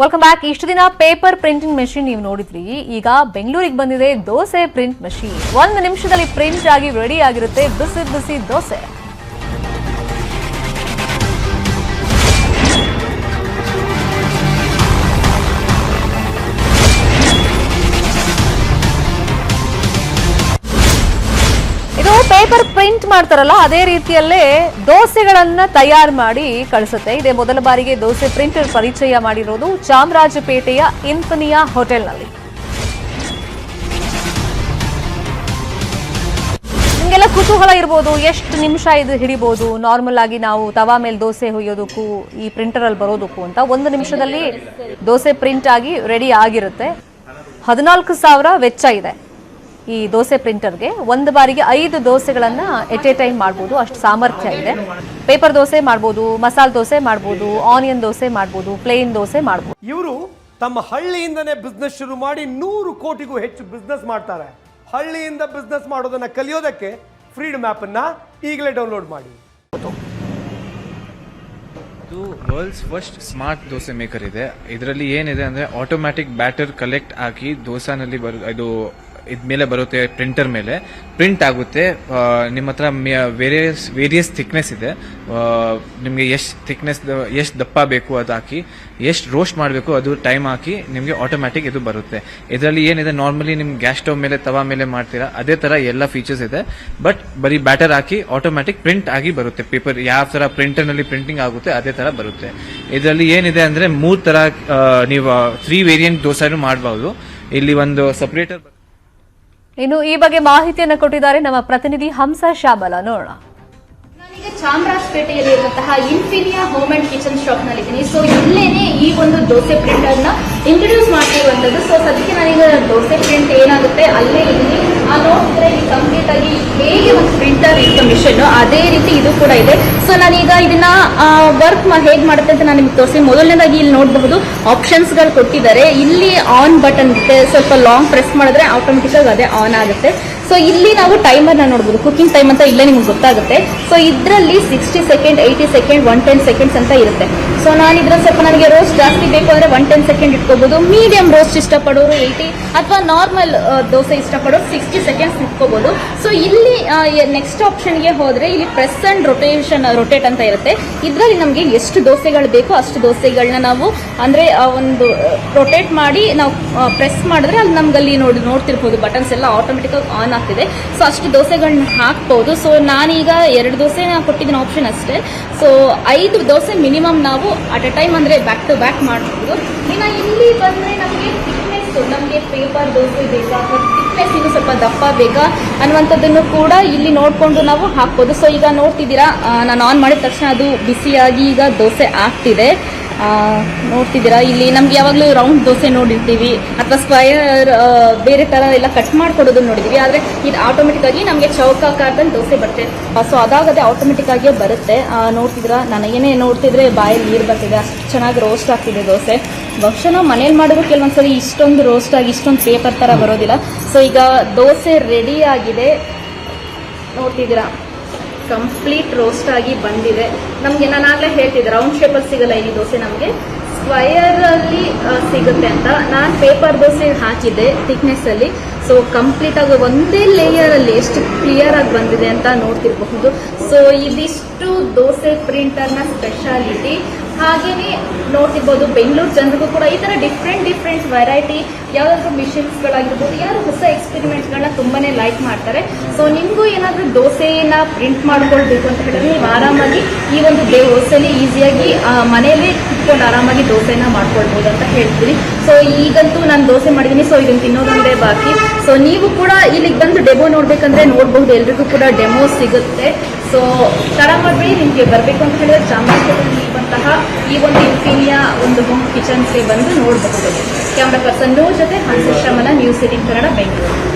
Welcome back ಇಷ್ಟು ದಿನ paper printing machine ನೀವು ನೋಡಿದ್ರಿ. ಈಗ ಬೆಂಗಳೂರಿಗೆ ಬಂದಿದೆ ದೋಸೆ ಪ್ರಿಂಟ್ ಮೆಷಿನ್ ಒಂದು ನಿಮಿಷದಲ್ಲಿ ಪ್ರಿಂಟ್ ಆಗಿ ರೆಡಿ ಆಗಿರುತ್ತೆ. ಬಿಸಿ ಬಿಸಿ ದೋಸೆ. ಪೇಪರ್ ಪ್ರಿಂಟ್ ಮಾಡ್ತಾರಲ್ಲ, ಅದೇ ರೀತಿಯಲ್ಲೇ ದೋಸೆಗಳನ್ನ ತಯಾರು ಮಾಡಿ ಕಳಿಸುತ್ತೆ. ಇದೇ ಮೊದಲ ಬಾರಿಗೆ ದೋಸೆ ಪ್ರಿಂಟರ್ ಪರಿಚಯ ಮಾಡಿರೋದು ಚಾಮರಾಜಪೇಟೆಯ ಇನ್ಫನಿಯಾ ಹೋಟೆಲ್ನಲ್ಲಿ. ನಿಮಗೆಲ್ಲ ಕುತೂಹಲ ಇರ್ಬೋದು, ಎಷ್ಟು ನಿಮಿಷ ಇದು ಹಿಡಿಬೋದು? ನಾರ್ಮಲ್ ಆಗಿ ನಾವು ತವಾ ಮೇಲೆ ದೋಸೆ ಹೊಯ್ಯೋದಕ್ಕೂ, ಈ ಪ್ರಿಂಟರ್ ಅಲ್ಲಿ ಬರೋದಕ್ಕೂ ಅಂತ ಒಂದು ನಿಮಿಷದಲ್ಲಿ ದೋಸೆ ಪ್ರಿಂಟ್ ಆಗಿ ರೆಡಿ ಆಗಿರುತ್ತೆ. ಹದಿನಾಲ್ಕು ಸಾವಿರ ವೆಚ್ಚ ಇದೆ. ಈ ದೋಸೆ ಪ್ರಿಂಟರ್ಗೆ ಒಂದು ಬಾರಿಗೆ ಐದು ದೋಸೆಗಳನ್ನು ಎಟ್ ಎ ಟೈಮ್ ಮಾಡ್ಬೋದು. ಅಷ್ಟು ಸಾಮರ್ಥ್ಯ ಇದೆ. ಪೇಪರ್ ದೋಸೆ ಮಾಡ್ಬೋದು ಮಸಾಲೆ ದೋಸೆ ಮಾಡ್ಬೋದು ಆನಿಯನ್ ದೋಸೆ ಮಾಡ್ಬೋದು ಪ್ಲೇನ್ ದೋಸೆ ಮಾಡ್ಬೋದು. ಇವರು ತಮ್ಮ ಹಳ್ಳಿಯಿಂದನೇ ಬಿಸ್ನೆಸ್ ಶುರು ಮಾಡಿ ನೂರು ಕೋಟಿಗೂ ಹೆಚ್ಚು ಬಿಸ್ನೆಸ್ ಮಾಡ್ತಾರೆ. ಹಳ್ಳಿಯಿಂದ ಬಿಸ್ನೆಸ್ ಮಾಡೋದನ್ನ ಕಲಿಯೋದಕ್ಕೆ ಫ್ರೀಡಮ್ ಅನ್ನ ಈಗಲೇ ಡೌನ್ಲೋಡ್ ಮಾಡಿ. ಇದು world's first smart dosa maker ಇದೆ. ಇದರಲ್ಲಿ ಏನಿದೆ ಅಂದ್ರೆ ಆಟೋಮ್ಯಾಟಿಕ್ ಬ್ಯಾಟರ್ ಕಲೆಕ್ಟ್ ಆಗಿ ದೋಸಾನಲ್ಲಿ ಬರ್ ಇದು ಇದ್ಮೇಲೆ ಬರುತ್ತೆ ಪ್ರಿಂಟರ್ ಮೇಲೆ. ಪ್ರಿಂಟ್ ಆಗುತ್ತೆ. ನಿಮ್ಮ ಹತ್ರ ವೇರಿಯಸ್ ವೇರಿಯಸ್ ಥಿಕ್ನೆಸ್ ಇದೆ. ನಿಮಗೆ ಎಷ್ಟು ಥಿಕ್ನೆಸ್ ಎಷ್ಟು ದಪ್ಪ ಬೇಕು ಅದು ಹಾಕಿ, ಎಷ್ಟು ರೋಸ್ಟ್ ಮಾಡಬೇಕು ಅದು ಟೈಮ್ ಹಾಕಿ ನಿಮಗೆ ಆಟೋಮ್ಯಾಟಿಕ್ ಇದು ಬರುತ್ತೆ. ಇದರಲ್ಲಿ ಏನಿದೆ ನಾರ್ಮಲಿ ನಿಮ್ಮ ಗ್ಯಾಸ್ ಸ್ಟವ್ ಮೇಲೆ, ತವಾ ಮೇಲೆ ಮಾಡ್ತೀರಾ, ಅದೇ ಥರ ಎಲ್ಲ ಫೀಚರ್ಸ್ ಇದೆ. ಬಟ್ ಬರೀ ಬ್ಯಾಟರ್ ಹಾಕಿ ಆಟೋಮ್ಯಾಟಿಕ್ ಪ್ರಿಂಟ್ ಆಗಿ ಬರುತ್ತೆ. ಪೇಪರ್ ಯಾವ ಥರ ಪ್ರಿಂಟರ್ನಲ್ಲಿ ಪ್ರಿಂಟಿಂಗ್ ಆಗುತ್ತೆ, ಅದೇ ಥರ ಬರುತ್ತೆ. ಇದರಲ್ಲಿ ಏನಿದೆ ಅಂದರೆ ಮೂರು ಥರ ನೀವು ತ್ರೀ ವೇರಿಯಂಟ್ ದೋಸೆನೂ ಮಾಡಬಹುದು ಇಲ್ಲಿ ಒಂದು ಸಪರೇಟರ್ ಇನ್ನು ಈ ಬಗ್ಗೆ ಮಾಹಿತಿಯನ್ನು ಕೊಟ್ಟಿದ್ದಾರೆ ನಮ್ಮ ಪ್ರತಿನಿಧಿ ಹಂಸ ಶ್ಯಾಮಲ. ನೋಡೋಣ. ನಾನೀಗ ಚಾಮರಾಜಪೇಟೆಯಲ್ಲಿ ಇರುವಂತಹ ಇನ್ಫಿನಿಯಾ ಹೋಮ್ ಅಂಡ್ ಕಿಚನ್ ಶಾಪ್ನಲ್ಲಿ ಇದ್ದೀನಿ ಸೊ ಇಲ್ಲೇನೆ ಈ ಒಂದು ದೋಸೆ ಪ್ರಿಂಟರ್ನ ಇಂಟ್ರೊಡ್ಯೂಸ್ ಮಾಡ್ತಿರುವಂತದ್ದು ಸೊ ಸದ್ಯಕ್ಕೆ ನಾನೀಗ ದೋಸೆ ಪ್ರಿಂಟ್ ಏನಾಗುತ್ತೆ, ಅಲ್ಲೇ ಇದ್ದೀನಿ ನೋಡಿದ್ರೆ ಇಲ್ಲಿ ಕಂಪ್ಲೀಟ್ ಆಗಿ ಹೇಗೆ ಒಂದು ಪ್ರಿಂಟರ್ ಇತ್ತು ಮಿಷನ್ ಅದೇ ರೀತಿ ಇದು ಕೂಡ ಇದೆ. ಸೊ ನಾನೀಗ ಇದನ್ನ ವರ್ಕ್ ಹೇಗ್ ಮಾಡುತ್ತೆ ಅಂತ ನಾನು ನಿಮ್ಗೆ ತೋರಿಸಿ. ಮೊದಲನೇದಾಗಿ ಇಲ್ಲಿ ನೋಡಬಹುದು ಆಪ್ಷನ್ಸ್ಗಳು ಕೊಟ್ಟಿದ್ದಾರೆ. ಇಲ್ಲಿ ಆನ್ ಬಟನ್ ಇರುತ್ತೆ. ಸ್ವಲ್ಪ ಲಾಂಗ್ ಪ್ರೆಸ್ ಮಾಡಿದ್ರೆ ಆಟೋಮೆಟಿಕ್ ಆಗಿ ಅದೇ ಆನ್ ಆಗುತ್ತೆ. ಸೊ ಇಲ್ಲಿ ನಾವು ಟೈಮರ್ ನೋಡ್ಬೋದು. ನೋಡಬಹುದು ಕುಕಿಂಗ್ ಟೈಮ್ ಅಂತ ಇಲ್ಲೇ ನಿಮ್ಗೆ ಗೊತ್ತಾಗುತ್ತೆ. ಸೊ ಇದರಲ್ಲಿ sixty second eighty second one ten seconds ಅಂತ ಇರುತ್ತೆ. ಸೊ ನಾನು ಇದ್ರ ಸ್ವಲ್ಪ ನನಗೆ ರೋಸ್ಟ್ ಜಾಸ್ತಿ ಬೇಕು ಅಂದ್ರೆ ಒನ್ ಟೆನ್ ಸೆಕೆಂಡ್ ಇಟ್ಕೋಬಹುದು ಮೀಡಿಯಂ ರೋಸ್ಟ್ ಇಷ್ಟಪಡೋರು ಏಯ್ಟಿ ಅಥವಾ ನಾರ್ಮಲ್ ದೋಸೆ ಇಷ್ಟಪಡೋರು ಸಿಕ್ಸ್ಟಿ ಸೆಕೆಂಡ್ಸ್ ಇಟ್ಕೋಬಹುದು ಸೊ ಇಲ್ಲಿ ನೆಕ್ಸ್ಟ್ ಆಪ್ಷನ್ಗೆ ಹೋದ್ರೆ ಇಲ್ಲಿ ಪ್ರೆಸ್ ಅಂಡ್ ರೊಟೇಷನ್ ರೊಟೇಟ್ ಅಂತ ಇರುತ್ತೆ. ಇದರಲ್ಲಿ ನಮಗೆ ಎಷ್ಟು ದೋಸೆಗಳು ಬೇಕೋ ಅಷ್ಟು ದೋಸೆಗಳನ್ನ ನಾವು, ಅಂದ್ರೆ ಒಂದು ರೊಟೇಟ್ ಮಾಡಿ ನಾವು ಪ್ರೆಸ್ ಮಾಡಿದ್ರೆ ಅಲ್ಲಿ ನಮ್ಗೆ ಅಲ್ಲಿ ನೋಡಿ, ನೋಡ್ತಿರ್ಬೋದು ಬಟನ್ಸ್ ಎಲ್ಲ ಆಟೋಮೆಟಿಕ್ ಆಗಿ ಆನ್ ಆಗ್ತಿದೆ. ಸೊ ಅಷ್ಟು ದೋಸೆಗಳನ್ನ ಹಾಕ್ಬೋದು. ಸೊ ನಾನೀಗ ಎರಡು ದೋಸೆ ಕೊಟ್ಟಿದ್ದೀನಿ ಆಪ್ಷನ್ ಅಷ್ಟೇ. ಸೊ ಐದು ದೋಸೆ ಮಿನಿಮಮ್ ನಾವು ಅಟ್ ಎ ಟೈಮ್ ಅಂದ್ರೆ ಬ್ಯಾಕ್ ಟು ಬ್ಯಾಕ್ ಮಾಡ್ಬೋದು. ಇನ್ನು ಇಲ್ಲಿ ಬಂದ್ರೆ ನಮಗೆ ಫಿಟ್ನೆಸ್ ನಮಗೆ ಪೇಪರ್ ದೋಸೆ ಬೇಕಾ? ಫಿಟ್ನೆಸ್ ಇನ್ನು ಸ್ವಲ್ಪ ದಪ್ಪ ಬೇಕಾ? ಅನ್ನುವಂಥದ್ದನ್ನು ಕೂಡ ಇಲ್ಲಿ ನೋಡಿಕೊಂಡು ನಾವು ಹಾಕ್ಬೋದು. ಸೊ ಈಗ ನೋಡ್ತಿದ್ದೀರಾ ನಾನು ಆನ್ ಮಾಡಿದ ತಕ್ಷಣ ಅದು ಬಿಸಿಯಾಗಿ ಈಗ ದೋಸೆ ಆಗ್ತಿದೆ. ನೋಡ್ತಿದ್ದೀರಾ? ಇಲ್ಲಿ ನಮ್ಗೆ ಯಾವಾಗಲೂ ರೌಂಡ್ ದೋಸೆ ನೋಡಿರ್ತೀವಿ. ಅಥವಾ ಸ್ಕ್ವಯರ್ ಬೇರೆ ತರ ಎಲ್ಲ ಕಟ್ ಮಾಡ್ಕೊಡೋದು ನೋಡಿದೀವಿ. ಆದ್ರೆ ಇದು ಆಟೋಮೆಟಿಕ್ ಆಗಿ ನಮಗೆ ಚೌಕಾಕಾರದಲ್ಲಿ ದೋಸೆ ಬರುತ್ತೆ. ಸೊ ಅದಾಗದೆ ಆಟೋಮೆಟಿಕ್ ಆಗಿ ಬರುತ್ತೆ. ನೋಡ್ತಿದ್ದೀರಾ? ನನಗೇನೆ ನೋಡ್ತಿದ್ರೆ ಬಾಯಲ್ಲಿ ನೀರು ಬರ್ತಿದೆ. ಅಷ್ಟು ಚೆನ್ನಾಗಿ ರೋಸ್ಟ್ ಆಗ್ತಿದೆ ದೋಸೆ. ಬಹುಶಃ ನಾವು ಮನೇಲಿ ಮಾಡಿದ್ರು ಕೆಲವೊಂದ್ಸರಿ ಇಷ್ಟೊಂದು ರೋಸ್ಟ್ ಆಗಿ ಇಷ್ಟೊಂದು ಪೇಪರ್ ತರ ಬರೋದಿಲ್ಲ. ಸೊ ಈಗ ದೋಸೆ ರೆಡಿ ಆಗಿದೆ. ನೋಡ್ತಿದ್ದೀರಾ? ಕಂಪ್ಲೀಟ್ ರೋಸ್ಟ್ ಆಗಿ ಬಂದಿದೆ. ನಮಗೆ ನಾನು ಆಗ್ಲೇ ಹೇಳ್ತಿದ್ದೆ ರೌಂಡ್ ಶೇಪಲ್ಲಿ ಸಿಗಲ್ಲ ಈ ದೋಸೆ ನಮಗೆ. ಸ್ಕ್ವಯರ್ ಅಲ್ಲಿ ಸಿಗುತ್ತೆ ಅಂತ. ನಾನು ಪೇಪರ್ ದೋಸೆ ಹಾಕಿದ್ದೆ ಥಿಕ್ನೆಸ್ ಅಲ್ಲಿ. ಸೊ ಕಂಪ್ಲೀಟ್ ಆಗಿ ಒಂದೇ ಲೇಯರ್ ಅಲ್ಲಿ ಎಷ್ಟು ಕ್ಲಿಯರ್ ಆಗಿ ಬಂದಿದೆ ಅಂತ ನೋಡ್ತಿರಬಹುದು. ಸೊ ಇದಿಷ್ಟು ದೋಸೆ ಪ್ರಿಂಟರ್ನ ಸ್ಪೆಷಾಲಿಟಿ ಹಾಗೇನೆ ನೋಡ್ತಿರ್ಬೋದು, ಬೆಂಗಳೂರು ಜನರಿಗೂ ಕೂಡ ಈ ತರ ಡಿಫ್ರೆಂಟ್ ಡಿಫ್ರೆಂಟ್ ವೆರೈಟಿ ಯಾವ್ದಾದ್ರು ಮಿಷನ್ಸ್ ಗಳಾಗಿರ್ಬೋದು, ಯಾರು ಹೊಸ ಎಕ್ಸ್ಪೆರಿಮೆಂಟ್ಸ್ ಗಳನ್ನ ತುಂಬಾನೇ ಲೈಕ್ ಮಾಡ್ತಾರೆ. ಸೊ ನಿಮಗೂ ಏನಾದ್ರೂ ದೋಸೆನ ಪ್ರಿಂಟ್ ಮಾಡ್ಕೊಳ್ಬೇಕು ಅಂತ ಹೇಳಿದ್ರೆ ನೀವು ಆರಾಮಾಗಿ ಈ ಒಂದು ದೋಸೆಲಿ ಈಸಿಯಾಗಿ ಮನೆಯಲ್ಲೇ ಕುತ್ಕೊಂಡು ಆರಾಮಾಗಿ ದೋಸೆನ ಮಾಡ್ಕೊಳ್ಬಹುದು ಅಂತ ಹೇಳ್ತೀನಿ ಸೊ ಈಗಂತೂ ನಾನು ದೋಸೆ ಮಾಡಿದ್ದೀನಿ ಸೊ ಇದನ್ನು ತಿನ್ನೋದೊಂದೇ ಬಾಕಿ. ಸೊ ನೀವು ಕೂಡ ಇಲ್ಲಿಗೆ ಬಂದು ಡೆಮೋ ನೋಡ್ಬೇಕಂದ್ರೆ ನೋಡಬಹುದು, ಎಲ್ರಿಗೂ ಕೂಡ ಡೆಮೋ ಸಿಗುತ್ತೆ. ಸೊ ತಡ ನಿಮಗೆ ಬರಬೇಕು ಅಂತ ಹೇಳಿದ್ರೆ ಚಾಮರಾಜಪೇಟೆಯಲ್ಲಿ ಇರುವಂತಹ ಈ ಒಂದು ಇನ್ಫೀನಿಯಾ ಒಂದು ಹೋಮ್ ಕಿಚನ್ಸ್ಗೆ ಬಂದು ನೋಡಬಹುದು. ಕ್ಯಾಮ್ರಾ ಪರ್ಸನ್ ನೋ ಜೊತೆ ಶಮನ ನ್ಯೂಸ್ ಸಿಟಿ ಕನ್ನಡ ಬೆಂಗಳೂರು